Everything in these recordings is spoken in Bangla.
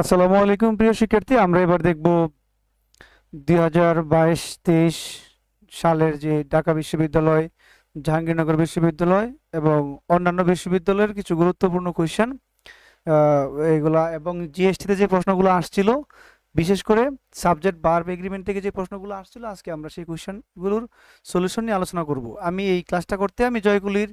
আসসালামু আলাইকুম, প্রিয় শিক্ষার্থী। আমরা এবার দেখব দুই হাজার বাইশ, তেইশ সালের যে ঢাকা বিশ্ববিদ্যালয়, জাহাঙ্গীরনগর বিশ্ববিদ্যালয় এবং অন্যান্য বিশ্ববিদ্যালয়ের কিছু গুরুত্বপূর্ণ কোয়েশ্চেন এগুলা এবং জিএসটিতে যে প্রশ্নগুলো আসছিল, বিশেষ করে সাবজেক্ট বার্ব এগ্রিমেন্ট থেকে যে প্রশ্নগুলো আসছিল, আজকে আমরা সেই কোয়েশ্চেনগুলোর সলিউশন নিয়ে আলোচনা করব। আমি এই ক্লাসটা করতে আমি জয়গুলির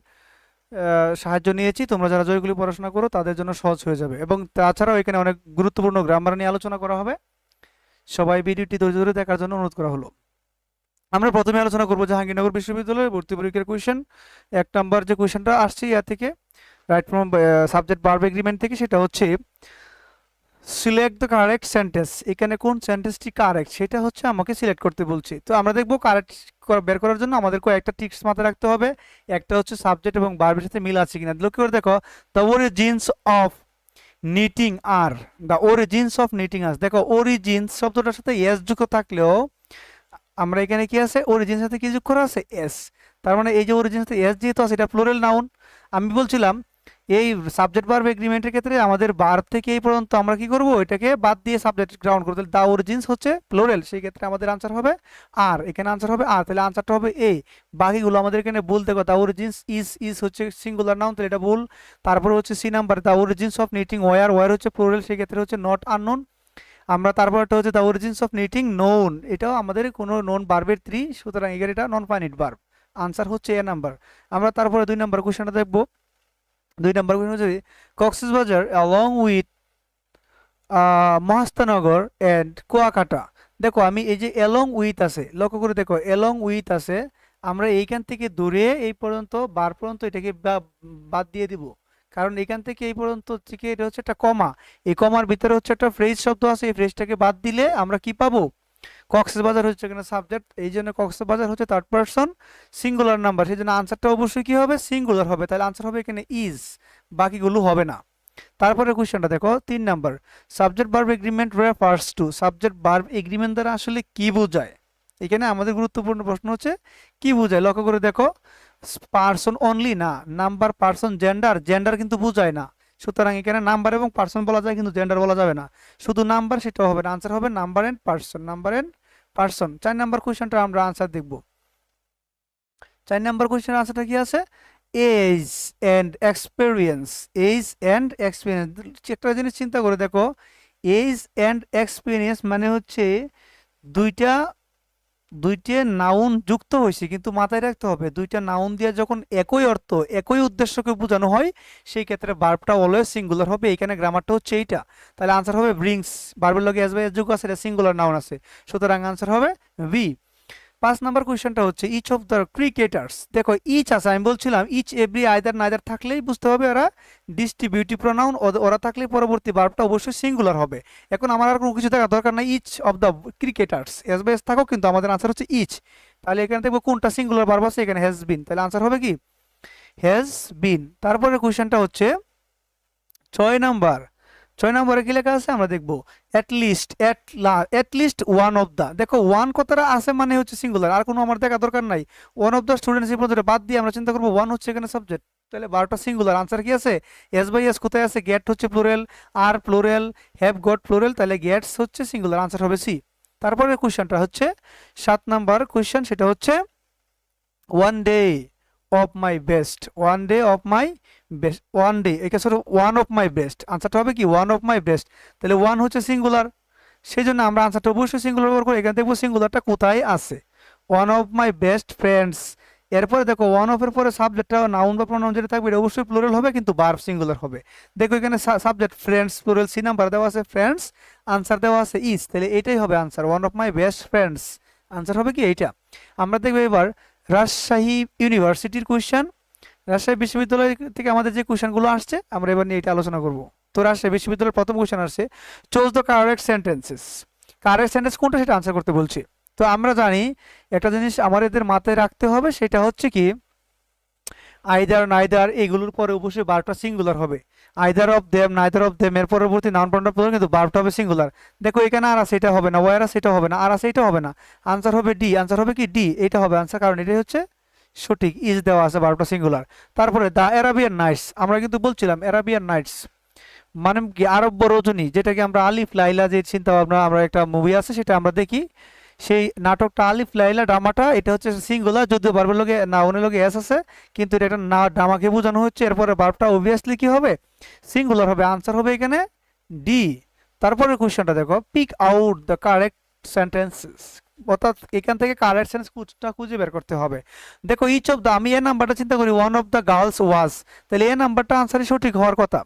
সাহায্য নিয়েছি। তোমরা যারা জয়গুলি পড়াশোনা করো, তাদের জন্য সহজ হয়ে যাবে। এবং তাছাড়াও এখানে অনেক গুরুত্বপূর্ণ গ্রামার নিয়ে আলোচনা করা হবে। সবাই ভিডিওটি ধৈর্য ধরে দেখার জন্য অনুরোধ করা হলো। আমরা প্রথমে আলোচনা করব জাহাঙ্গীরনগর বিশ্ববিদ্যালয়ের ভর্তি পরীক্ষার কোয়েশন এক নম্বর যে কোয়েশনটা আসছে, ইয়া থেকে right from subject verb agreement থেকে, সেটা হচ্ছে সিলেক্ট দ্য কারেক্ট সেন্টেন্স এখানে কোন সেন্টেন্সটি কারেক্ট সেটা হচ্ছে আমাকে সিলেক্ট করতে বলছে। তো আমরা দেখব কারেক্ট বের করার জন্য আমাদের কয়েকটা টিক্স মাথায় রাখতে হবে। একটা হচ্ছে সাবজেক্ট এবং বার্বের সাথে মিল আছে কিনা। লক্ষ্য করে দেখো দ্য অরিজিনস অফ নিটিং আর দ্য অরিজিনস অফ নিটিং আর দেখো অরিজিনস শব্দটার সাথে এস যুক্ত থাকলেও আমরা এখানে কি আছে? অরিজিন সাথে কি যুক্ত করা আছে? এস তার মানে এই যে অরিজিন সাথে এস যেহেতু আছে, এটা ফ্লোরাল নাউন আমি বলছিলাম এই সাবজেক্ট বার্ব এগ্রিমেন্টের ক্ষেত্রে আমাদের বার থেকে এই পর্যন্ত আমরা কি করব? এটাকে বাদ দিয়ে সাবজেক্ট গ্রাউন্ড করতে দা অরিজিনস হচ্ছে প্লোরাল সেই ক্ষেত্রে আমাদের আনসার হবে আর এখানে আনসার হবে আর তাহলে আনসারটা হবে এ বাকিগুলো আমাদের এখানে ভুল, দেখো দা অরিজিনস ইজ ইজ হচ্ছে সিঙ্গুলার নাউন তাহলে এটা ভুল। তারপরে হচ্ছে C number the origins of knitting were were হচ্ছে প্লোরাল সেই ক্ষেত্রে হচ্ছে নট আননোন আমরা তারপরটা হচ্ছে the origins of knitting known এটাও আমাদের কোনো নোন বার্বের থ্রি সুতরাং এখানে এটা নন ফাইনিট বার্ব আনসার হচ্ছে এ নাম্বার আমরা তারপরে দুই নাম্বার কোশ্চেনটা দেখব। দুই নম্বর কোশ্চেন হচ্ছে Cox's Bazar along with Mahasthangarh and Kuakata. দেখো, আমি এই যে অ্যালং উইথ আছে, লক্ষ্য করে দেখো এলং উইথ আছে, আমরা এইখান থেকে দূরে এই পর্যন্ত, বার পর্যন্ত এটাকে বাদ দিয়ে দিব। কারণ এখান থেকে এই পর্যন্ত থেকে এটা হচ্ছে একটা কমা। এই কমার ভিতরে হচ্ছে একটা ফ্রেজ শব্দ আছে, এই ফ্রেজটাকে বাদ দিলে আমরা কি পাবো? কক্সবাজার হচ্ছে এখানে সাবজেক্ট এই জন্য কক্সবাজার হচ্ছে থার্ড পারসন সিঙ্গুলার নাম্বার সেই জন্য আনসারটা অবশ্যই কী হবে? সিঙ্গুলার হবে। তাহলে আনসার হবে এখানে ইজ বাকিগুলো হবে না। তারপরে কোশ্চেনটা দেখো, তিন number subject verb agreement refers to subject verb agreement দ্বারা আসলে কি বোঝায়? এখানে আমাদের গুরুত্বপূর্ণ প্রশ্ন হচ্ছে, কি বোঝায়? লক্ষ্য করে দেখো পার্সন অনলি না নাম্বার পার্সন জেন্ডার জেন্ডার কিন্তু বোঝায় না। সুতরাং এখানে নাম্বার এবং পার্সন বলা যায়, কিন্তু জেন্ডার বলা যাবে না। শুধু নাম্বার সেটা হবে না। আনসার হবে number and person. Number and person. চার নাম্বার কোয়েশ্চেনটা আমরা আনসার দেখব। চার নাম্বার কোয়েশ্চেনের আনসারটা কি আছে? Age and experience age and experience একটা জিনিস চিন্তা করে দেখো। এজ অ্যান্ড এক্সপিরিয়েন্স মানে হচ্ছে দুইটা দুইটা নাউন যুক্ত হয়েছে, কিন্তু মাথায় রাখতে হবে, দুইটা নাউন দিয়ে যখন একই অর্থ, একই উদ্দেশ্যকে বোঝানো হয়, সেই ক্ষেত্রে বার্বটা অলওয়েজ সিঙ্গুলার হবে এখানে গ্রামারটা হচ্ছে এইটা। তাহলে আনসার হবে ব্রিংস বার্বের লগে এস বাই এস যুগ আছে, এটা সিঙ্গুলার নাউন আছে। সুতরাং আনসার হবে বি পাঁচ নাম্বার কোয়েশ্চেনটা হচ্ছে ইচ অফ দ্য ক্রিকেটার্স দেখো ইচ আছে, আমি বলছিলাম ইচ এভরি আইদার নাইদার থাকলেই বুঝতে হবে ওরা ডিস্ট্রিবিউটিভ প্রোনাউন ওরা থাকলে পরবর্তী বার্বটা অবশ্যই সিঙ্গুলার হবে। এখন আমার আর কোনো কিছু থাকার দরকার নাই each of the cricketers S by S থাকো কিন্তু আমাদের আনসার হচ্ছে ইচ তাহলে এখানে দেখব কোনটা সিঙ্গুলার বার্ব আছে, এখানে হ্যাজ বিন তাহলে আনসার হবে কি? হ্যাজ বিন তারপরে কোয়েশ্চেনটা হচ্ছে, ছয় নাম্বার ছয় নম্বরে কি লেখা আছে? আমরা দেখব at least at at least one of the দেখো ওয়ান কথাটা আছে মানে হচ্ছে সিঙ্গুলার আর কোনো আমার দেখা দরকার নাই। ওয়ান অফ দ্য স্টুডেন্টস এই পর্যন্ত বাদ দিয়ে আমরা চিন্তা করব ওয়ান হচ্ছে এখানে সাবজেক্ট তাহলে বারোটা সিঙ্গুলার আনসার কি আছে? এস বাই এস কোথায় আছে? গেট হচ্ছে প্লোরেল আর প্লোরেল হ্যাভ গট প্লোরেল তাহলে গেটস হচ্ছে সিঙ্গুলার আনসার হবে সি তারপরে কোয়েশ্চেনটা হচ্ছে, সাত নাম্বার কোয়েশ্চেন সেটা হচ্ছে one day of my best one day of my best one day একে সর ওয়ান অফ মাই বেস্ট আনসারটা হবে কি? ওয়ান অফ মাই বেস্ট তাহলে ওয়ান হচ্ছে সিঙ্গুলার সেই জন্য আমরা আনসারটা অবশ্যই সিঙ্গুলার ব্যবহার করি এখানে দেখব সিঙ্গুলারটা কোথায় আছে। One of my best friends এরপরে দেখো ওয়ান অফ এর পরে সাবজেক্টটা নাউন বা প্রোনাউন যেটা থাকবে এটা অবশ্যই প্লুরাল হবে, কিন্তু বার্ব সিঙ্গুলার হবে। দেখো এখানে subject friends plural C number দেওয়া আছে ফ্রেন্ডস আনসার দেওয়া আছে ইস তাহলে এটাই হবে answer one of my best friends answer হবে কি? এইটা। আমরা দেখব এবার রাজশাহী ইউনিভার্সিটির কোয়েশ্চেন রাজশাহী বিশ্ববিদ্যালয় থেকে আমাদের যে কোয়েশ্চেনগুলো আসছে, আমরা এবার নিয়ে এটা আলোচনা করব। তো রাজশাহী বিশ্ববিদ্যালয়ের প্রথম কোয়েশ্চেন আসছে choose the correct sentences correct sentence কোনটা সেটা আনসার করতে বলছে। তো আমরা জানি, একটা জিনিস আমাদের মাথায় রাখতে হবে, সেটা হচ্ছে কি আইদার নাইদার এগুলোর পরে অবশ্যই বারটা সিঙ্গুলার হবে। Either of them neither of them এর পরবর্তী নাউন প্রনাউন কিন্তু বারটা হবে সিঙ্গুলার দেখো, এখানে আর আছে, এটা হবে না। ওয়ার আছে, এটা হবে না। আর আছে, এটা হবে না। আনসার হবে ডি আনসার হবে কি? ডি এটা হবে আনসার কারণ এটাই হচ্ছে সঠিক। ইজ দেওয়া আছে বারোটা সিঙ্গুলার তারপরে দ্য অ্যারাবিয়ান নাইটস আমরা কিন্তু বলছিলাম অ্যারাবিয়ান নাইটস মানে কি? আরব্য রজনী যেটাকে আমরা আলিফ, লাইলা যে চিন্তা ভাবনা আমরা একটা মুভি আছে, সেটা আমরা দেখি। সেই নাটকটা আলিফ লাইলা ড্রামাটা, এটা হচ্ছে সিঙ্গুলার যদিও বারবার লোকে না, অন্য লোকে এস আছে, কিন্তু এটা একটা না, ড্রামাকে বোঝানো হচ্ছে। এরপরে বার্বটা অবভিয়াসলি কি হবে? সিঙ্গুলার হবে আনসার হবে এখানে ডি তারপরে কোশ্চেনটা দেখো pick out the correct sentences অর্থাৎ এখান থেকে কারেক্ট সেন্টেন্সটা খুঁজে বের করতে হবে। দেখো ইচ অফ দ্য আমি এ নাম্বারটা চিন্তা করি one of the girls was তাহলে এ নাম্বারটা আনসারই সঠিক হওয়ার কথা।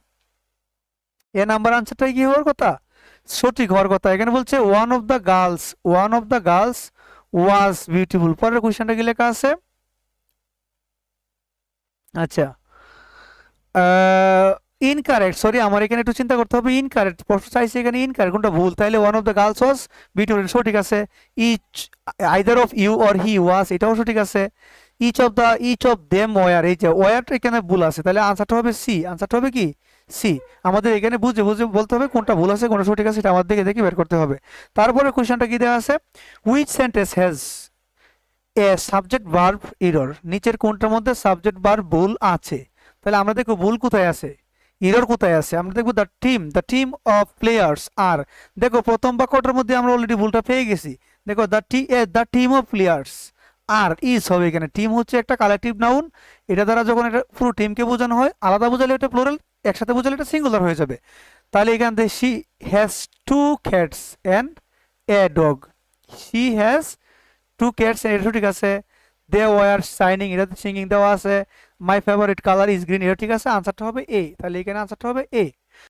এ নাম্বার আনসারটাই কি হওয়ার কথা? সঠিক হওয়ার কথা। এখানে বলছে one of the girls one of the girls was beautiful পরের কোশ্চেনটা কি লেখা আছে? আচ্ছা। ইনকারেক্ট সরি আমার এখানে একটু চিন্তা করতে হবে। ইনকারেক্ট প্রশ্ন চাইছে এখানে ইনকারেক্ট কোনটা ভুল? তাহলে one of the girls was beautiful সঠিক আছে। Each either of you or he was এটাও সঠিক আছে। Each of the each of them were এই যে ওয়ারটা এখানে ভুল আছে। তাহলে আনসারটা হবে সি আনসারটা হবে কি? সি, আমাদের এখানে বুঝে বুঝে বলতে হবে কোনটা ভুল আছে, কোনটা সঠিক আছে এটা আমাদের দেখে বের করতে হবে। তারপরে কোশ্চেনটা কি দেওয়া আছে? Which sentence has a subject verb error নিচের কোনটার মধ্যে সাবজেক্ট ভার্ব ভুল আছে? তাহলে আমরা দেখব ভুল কোথায় আছে? ইরর কোথায় আছে? আমরা দেখব the team the team of players are দেখো, প্রথম বাক্যটার মধ্যে আমরা অলরেডি ভুলটা পেয়ে গেছি। দেখো the T the team of players are is হবে এখানে। টিম হচ্ছে একটা কালেকটিভ নাউন এটা দ্বারা যখন এটা পুরো টিমকে বোঝানো হয়, আলাদা বোঝালে এটা প্লোরাল একসাথে বুঝলে এটা সিঙ্গুলার হয়ে যাবে। তাহলে এখান থেকে she has two cats and a dog she has two cats এটা ঠিক আছে? দে ওয়ার শাইনিং এটা সিঙ্গিং দেওয়া আছে। My favourite colour is green এটা ঠিক আছে? আনসারটা হবে এ তাহলে এখানে আনসারটা হবে এ